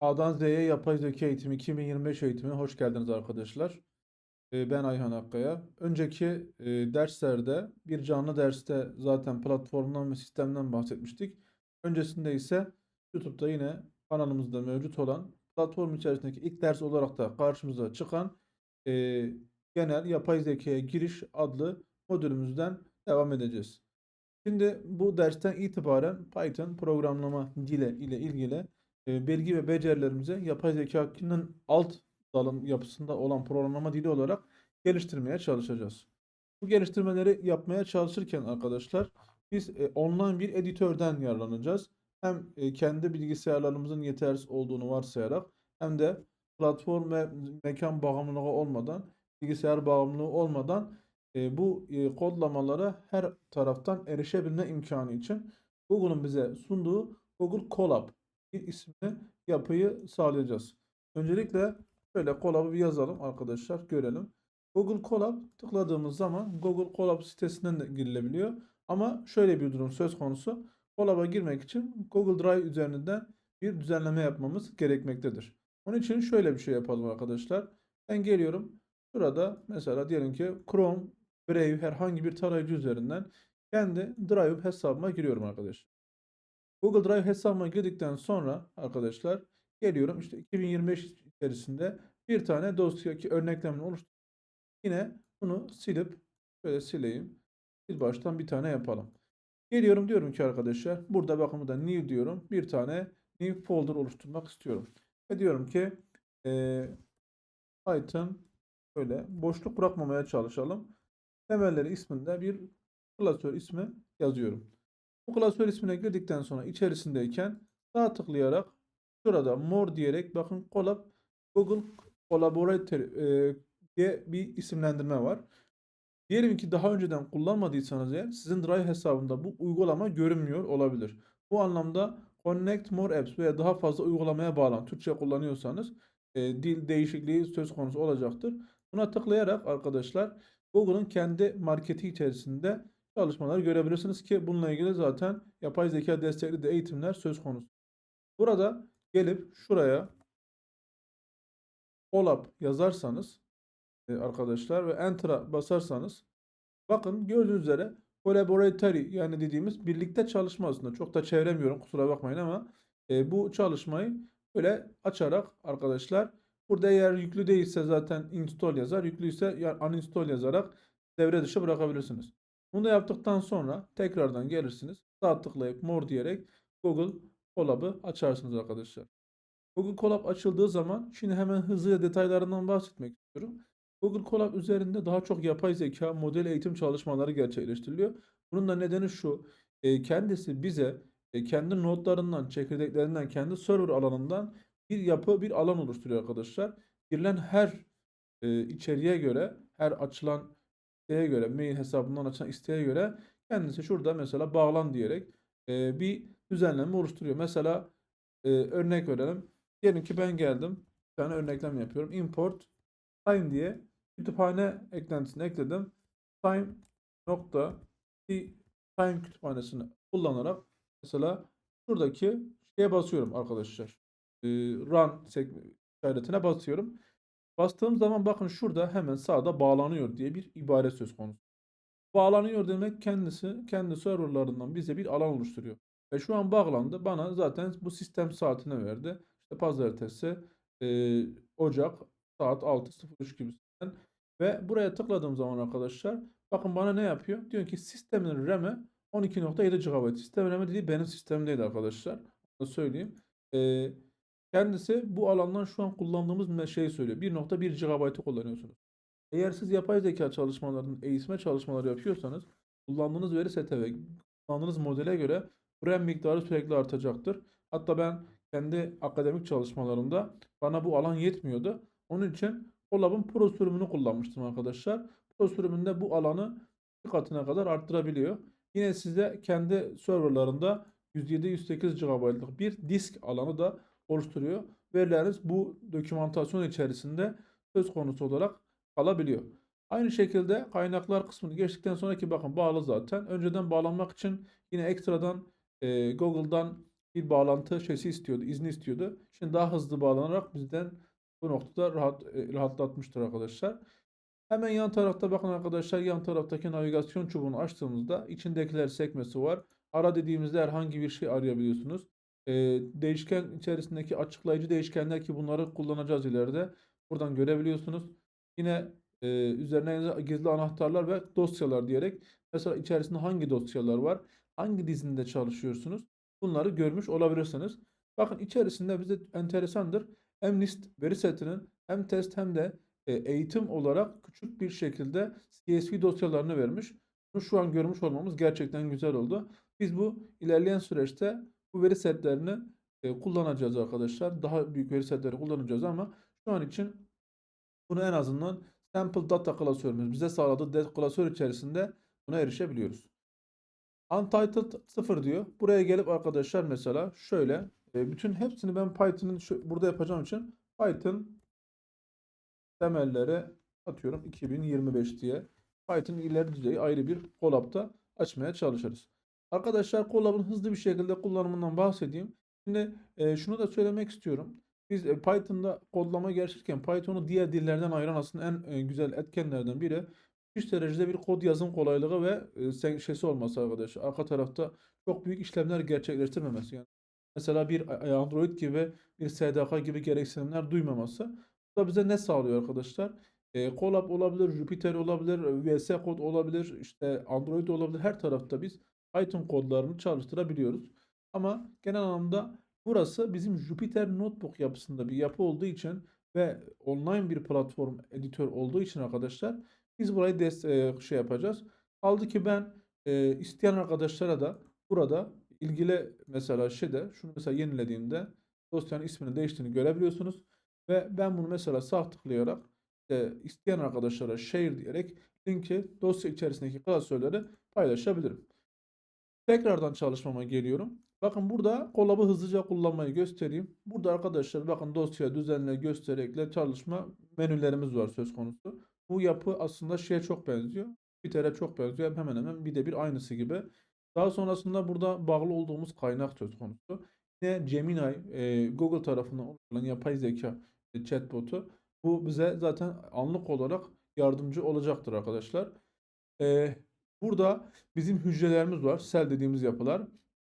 A'dan Z'ye Yapay Zeka Eğitimi 2025 eğitimine hoş geldiniz arkadaşlar. Ee, Ben Ayhan Akkaya. Önceki e, derslerde bir canlı derste zaten platformdan ve sistemden bahsetmiştik. Öncesinde ise YouTube'da yine kanalımızda mevcut olan platform içerisindeki ilk ders olarak da karşımıza çıkan e, genel yapay zekaya giriş adlı modülümüzden devam edeceğiz. Şimdi bu dersten itibaren Python programlama dili ile ilgili bilgi ve becerilerimizi yapay zekanın alt dalın yapısında olan programlama dili olarak geliştirmeye çalışacağız. Bu geliştirmeleri yapmaya çalışırken arkadaşlar biz e, online bir editörden yararlanacağız. Hem e, kendi bilgisayarlarımızın yetersiz olduğunu varsayarak hem de platform ve mekan bağımlılığı olmadan, bilgisayar bağımlılığı olmadan e, bu kodlamalara her taraftan erişebilme imkanı için Google'un bize sunduğu Google Colab isimli yapıyı sağlayacağız. Öncelikle şöyle Colab'ı bir yazalım arkadaşlar görelim. Google Colab tıkladığımız zaman Google Colab sitesinden de girilebiliyor. Ama şöyle bir durum söz konusu. Colab'a girmek için Google Drive üzerinden bir düzenleme yapmamız gerekmektedir. Onun için şöyle bir şey yapalım arkadaşlar. Ben geliyorum. Şurada mesela diyelim ki Chrome, Brave herhangi bir tarayıcı üzerinden kendi Drive hesabıma giriyorum arkadaşlar. Google Drive hesabıma girdikten sonra arkadaşlar geliyorum işte 2025 içerisinde bir tane dosya ki örneklemini oluştur. Yine bunu silip şöyle sileyim. Sil baştan bir tane yapalım. Geliyorum diyorum ki arkadaşlar burada bakın burada new diyorum. Bir tane new folder oluşturmak istiyorum. Ve diyorum ki eee Python böyle boşluk bırakmamaya çalışalım. Temelleri isminde bir klasör ismi yazıyorum. Bu klasör ismine girdikten sonra içerisindeyken sağ tıklayarak şurada more diyerek bakın Colab Google Collaborator e, diye bir isimlendirme var. Diyelim ki daha önceden kullanmadıysanız eğer sizin Drive hesabında bu uygulama görünmüyor olabilir. Bu anlamda Connect More Apps veya daha fazla uygulamaya bağlan Türkçe kullanıyorsanız e, dil değişikliği söz konusu olacaktır. Buna tıklayarak arkadaşlar Google'ın kendi marketi içerisinde çalışmaları görebilirsiniz ki bununla ilgili zaten yapay zeka destekli de eğitimler söz konusu. Burada gelip şuraya Colab yazarsanız e, arkadaşlar ve Enter'a basarsanız bakın gördüğünüz üzere collaboratory yani dediğimiz birlikte çalışma aslında. Çok da çeviremiyorum kusura bakmayın ama e, bu çalışmayı böyle açarak arkadaşlar burada eğer yüklü değilse zaten install yazar. Yüklüyse uninstall yazarak devre dışı bırakabilirsiniz. Bunu yaptıktan sonra tekrardan gelirsiniz. Sağ tıklayıp more diyerek Google Colab'ı açarsınız arkadaşlar. Google Colab açıldığı zaman şimdi hemen hızlıca detaylarından bahsetmek istiyorum. Google Colab üzerinde daha çok yapay zeka model eğitim çalışmaları gerçekleştiriliyor. Bunun da nedeni şu. e, kendisi bize e, kendi notlarından, çekirdeklerinden, kendi server alanından bir yapı, bir alan oluşturuyor arkadaşlar. Girilen her e, içeriğe göre, her açılan isteğe göre, mail hesabından açılan isteğe göre kendisi şurada mesela bağlan diyerek e, bir düzenleme oluşturuyor. Mesela e, örnek verelim. Diyelim ki ben geldim. Bir tane örneklem yapıyorum. Import time diye kütüphane eklentisini ekledim. Time nokta time kütüphanesini kullanarak mesela şuradaki şeye basıyorum arkadaşlar. E, run işaretine basıyorum. Bastığım zaman bakın şurada hemen sağda bağlanıyor diye bir ibare söz konusu. Bağlanıyor demek kendisi kendi serverlarından bize bir alan oluşturuyor. Ve şu an bağlandı. Bana zaten bu sistem saatine verdi. İşte pazartesi, e, Ocak saat 6.03 gibisinden. Ve buraya tıkladığım zaman arkadaşlar bakın bana ne yapıyor? Diyor ki sistemin RAM'i 12.7 GB. Sistem RAM'i dediği benim sistemim değil arkadaşlar. Onu söyleyeyim. E, kendisi bu alandan şu an kullandığımız şeyi söylüyor. 1.1 GB'ı kullanıyorsunuz. Eğer siz yapay zeka çalışmalarının eğitme çalışmaları yapıyorsanız kullandığınız veri sete ve kullandığınız modele göre RAM miktarı sürekli artacaktır. Hatta ben kendi akademik çalışmalarımda bana bu alan yetmiyordu. Onun için Colab'ın Pro sürümünü kullanmıştım arkadaşlar. Pro sürümünde bu alanı iki katına kadar arttırabiliyor. Yine size kendi serverlarında 107-108 GB'lık bir disk alanı da oluşturuyor. Verileriniz bu dokümantasyon içerisinde söz konusu olarak kalabiliyor. Aynı şekilde kaynaklar kısmını geçtikten sonraki bakın bağlı zaten. Önceden bağlanmak için yine ekstradan e, Google'dan bir bağlantı şeysi istiyordu, izni istiyordu. Şimdi daha hızlı bağlanarak bizden bu noktada rahat e, rahatlatmıştır arkadaşlar. Hemen yan tarafta bakın arkadaşlar yan taraftaki navigasyon çubuğunu açtığımızda içindekiler sekmesi var. Ara dediğimizde herhangi bir şey arayabiliyorsunuz. Ee, değişken içerisindeki açıklayıcı değişkenler ki bunları kullanacağız ileride. Buradan görebiliyorsunuz. Yine e, üzerine gizli anahtarlar ve dosyalar diyerek mesela içerisinde hangi dosyalar var, hangi dizinde çalışıyorsunuz bunları görmüş olabilirsiniz. Bakın içerisinde bize enteresandır. Hem list veri setinin hem test hem de e, eğitim olarak küçük bir şekilde CSV dosyalarını vermiş. Bunu şu an görmüş olmamız gerçekten güzel oldu. Biz bu ilerleyen süreçte bu veri setlerini e, kullanacağız arkadaşlar. Daha büyük veri setleri kullanacağız ama şu an için bunu en azından sample data klasörümüz bize sağladığı klasör içerisinde buna erişebiliyoruz. Untitled 0 diyor. Buraya gelip arkadaşlar mesela şöyle e, bütün hepsini ben Python'ın burada yapacağım için Python temelleri atıyorum 2025 diye Python ileri düzeyi ayrı bir Colab'da açmaya çalışırız. Arkadaşlar Colab'ın hızlı bir şekilde kullanımından bahsedeyim. Şimdi e, şunu da söylemek istiyorum. Biz e, Python'da kodlama geliştirirken Python'u diğer dillerden ayıran aslında en e, güzel etkenlerden biri üst derecede bir kod yazım kolaylığı ve e, şeysi olması arkadaşlar. Arka tarafta çok büyük işlemler gerçekleştirmemesi. Yani mesela bir a- Android gibi bir SDK gibi gereksinimler duymaması. Bu da bize ne sağlıyor arkadaşlar? E, Colab olabilir, Jupyter olabilir, VS Code olabilir, işte Android olabilir. Her tarafta biz Python kodlarını çalıştırabiliyoruz. Ama genel anlamda burası bizim Jupyter Notebook yapısında bir yapı olduğu için ve online bir platform editör olduğu için arkadaşlar biz burayı des- e, şey yapacağız. Kaldı ki ben e, isteyen arkadaşlara da burada ilgili mesela şeyde şunu mesela yenilediğimde dosyanın ismini değiştiğini görebiliyorsunuz. Ve ben bunu mesela sağ tıklayarak e, isteyen arkadaşlara share diyerek linki dosya içerisindeki klasörleri paylaşabilirim. Tekrardan çalışmama geliyorum. Bakın burada Colab'ı hızlıca kullanmayı göstereyim. Burada arkadaşlar bakın dosya düzenle gösterekle çalışma menülerimiz var söz konusu. Bu yapı aslında şeye çok benziyor. Twitter'e çok benziyor. Hemen hemen bir de bir aynısı gibi. Daha sonrasında burada bağlı olduğumuz kaynak söz konusu. Yine Gemini, e, Google tarafından oluşturulan yapay zeka e, chatbotu. Bu bize zaten anlık olarak yardımcı olacaktır arkadaşlar. E, burada bizim hücrelerimiz var. Sel dediğimiz yapılar.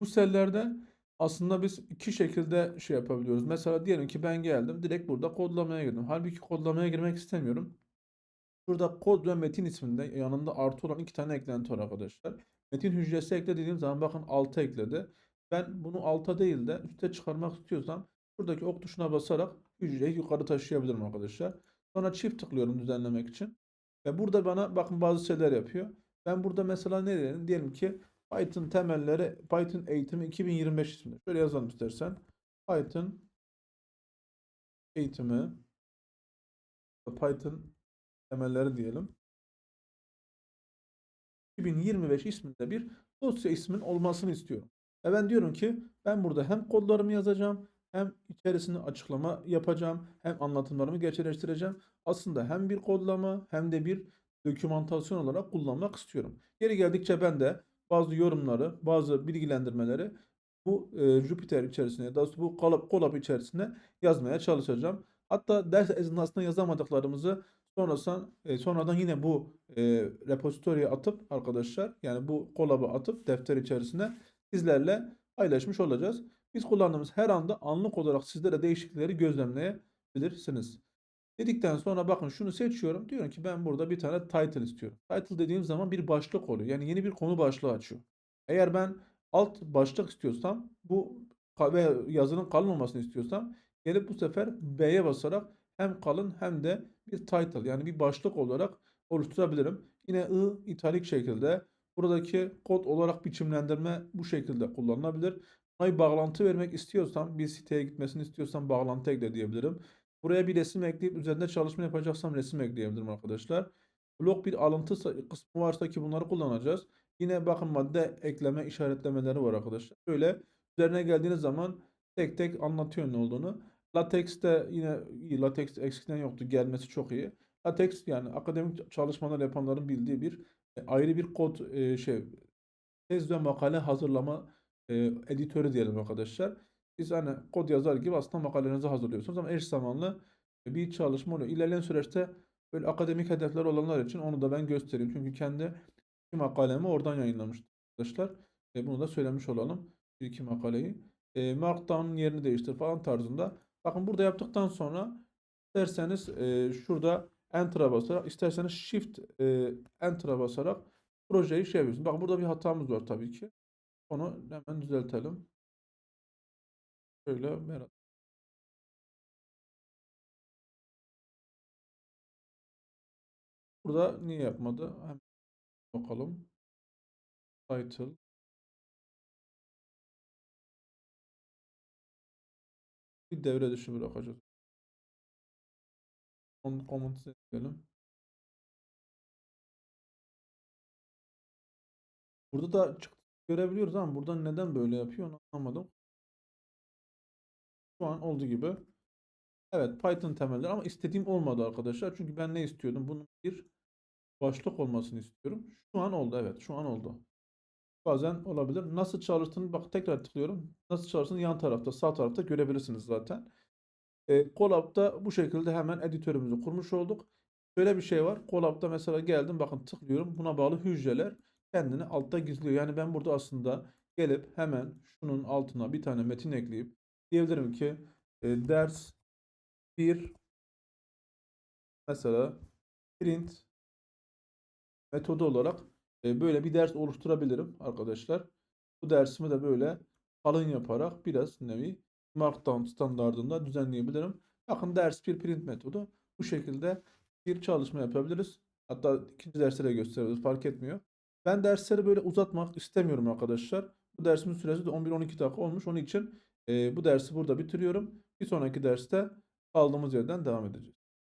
Bu sellerde aslında biz iki şekilde şey yapabiliyoruz. Mesela diyelim ki ben geldim direkt burada kodlamaya girdim. Halbuki kodlamaya girmek istemiyorum. Burada kod ve metin isminde yanında artı olan iki tane eklenti var arkadaşlar. Metin hücresi ekle dediğim zaman bakın alta ekledi. Ben bunu alta değil de üste çıkarmak istiyorsam buradaki ok tuşuna basarak hücreyi yukarı taşıyabilirim arkadaşlar. Sonra çift tıklıyorum düzenlemek için. Ve burada bana bakın bazı şeyler yapıyor. Ben burada mesela ne diyelim? Diyelim ki Python temelleri Python eğitimi 2025 isminde. Şöyle yazalım istersen. Python eğitimi Python temelleri diyelim. 2025 isminde bir dosya ismin olmasını istiyorum. Ve ben diyorum ki ben burada hem kodlarımı yazacağım hem içerisinde açıklama yapacağım hem anlatımlarımı gerçekleştireceğim. Aslında hem bir kodlama hem de bir dokümantasyon olarak kullanmak istiyorum. Geri geldikçe ben de bazı yorumları, bazı bilgilendirmeleri bu e, Jupyter içerisinde ya da bu Colab, Colab içerisinde yazmaya çalışacağım. Hatta ders esnasında yazamadıklarımızı sonradan e, sonradan yine bu e, repository'e atıp arkadaşlar yani bu Colab'a atıp defter içerisinde sizlerle paylaşmış olacağız. Biz kullandığımız her anda anlık olarak sizlere değişiklikleri gözlemleyebilirsiniz. Dedikten sonra bakın şunu seçiyorum. Diyorum ki ben burada bir tane title istiyorum. Title dediğim zaman bir başlık oluyor. Yani yeni bir konu başlığı açıyor. Eğer ben alt başlık istiyorsam bu ve yazının kalın olmasını istiyorsam gelip bu sefer B'ye basarak hem kalın hem de bir title yani bir başlık olarak oluşturabilirim. Yine I italik şekilde buradaki kod olarak biçimlendirme bu şekilde kullanılabilir. Buna bir bağlantı vermek istiyorsam bir siteye gitmesini istiyorsam bağlantı ekle diyebilirim. Buraya bir resim ekleyip üzerinde çalışma yapacaksam resim ekleyebilirim arkadaşlar. Blok bir alıntı kısmı varsa ki bunları kullanacağız. Yine bakın madde ekleme işaretlemeleri var arkadaşlar. Böyle üzerine geldiğiniz zaman tek tek anlatıyor ne olduğunu. Latex'te yine iyi. Latex eskiden yoktu. Gelmesi çok iyi. Latex yani akademik çalışmalar yapanların bildiği bir e, ayrı bir kod e, şey tez ve makale hazırlama e, editörü diyelim arkadaşlar. Siz hani kod yazar gibi aslında makalenizi hazırlıyorsunuz ama eş zamanlı bir çalışma oluyor. İlerleyen süreçte böyle akademik hedefler olanlar için onu da ben göstereyim. Çünkü kendi iki makalemi oradan yayınlamıştım arkadaşlar. E, bunu da söylemiş olalım. Bir iki makaleyi. E, Markdown'un yerini değiştir falan tarzında. Bakın burada yaptıktan sonra isterseniz e, şurada Enter'a basarak, isterseniz Shift e, Enter'a basarak projeyi şey yapıyorsunuz. Bakın burada bir hatamız var tabii ki. Onu hemen düzeltelim. Şöyle merak. Burada niye yapmadı? Hemen bakalım. Title. Bir devre dışı bırakacağız. Onu comment edelim. Burada da çıktı görebiliyoruz ama burada neden böyle yapıyor onu anlamadım. Şu an olduğu gibi. Evet Python temelleri ama istediğim olmadı arkadaşlar. Çünkü ben ne istiyordum? Bunun bir başlık olmasını istiyorum. Şu an oldu evet şu an oldu. Bazen olabilir. Nasıl çalıştığını bak tekrar tıklıyorum. Nasıl çalıştığını yan tarafta sağ tarafta görebilirsiniz zaten. E, Colab'da bu şekilde hemen editörümüzü kurmuş olduk. Şöyle bir şey var. Colab'da mesela geldim bakın tıklıyorum. Buna bağlı hücreler kendini altta gizliyor. Yani ben burada aslında gelip hemen şunun altına bir tane metin ekleyip diyebilirim ki e, ders 1 mesela print metodu olarak e, böyle bir ders oluşturabilirim arkadaşlar. Bu dersimi de böyle kalın yaparak biraz nevi Markdown standardında düzenleyebilirim. Bakın ders bir print metodu. Bu şekilde bir çalışma yapabiliriz. Hatta ikinci derste de gösterebiliriz fark etmiyor. Ben dersleri böyle uzatmak istemiyorum arkadaşlar. Bu dersimin süresi de 11-12 dakika olmuş. Onun için e, bu dersi burada bitiriyorum. Bir sonraki derste kaldığımız yerden devam edeceğiz.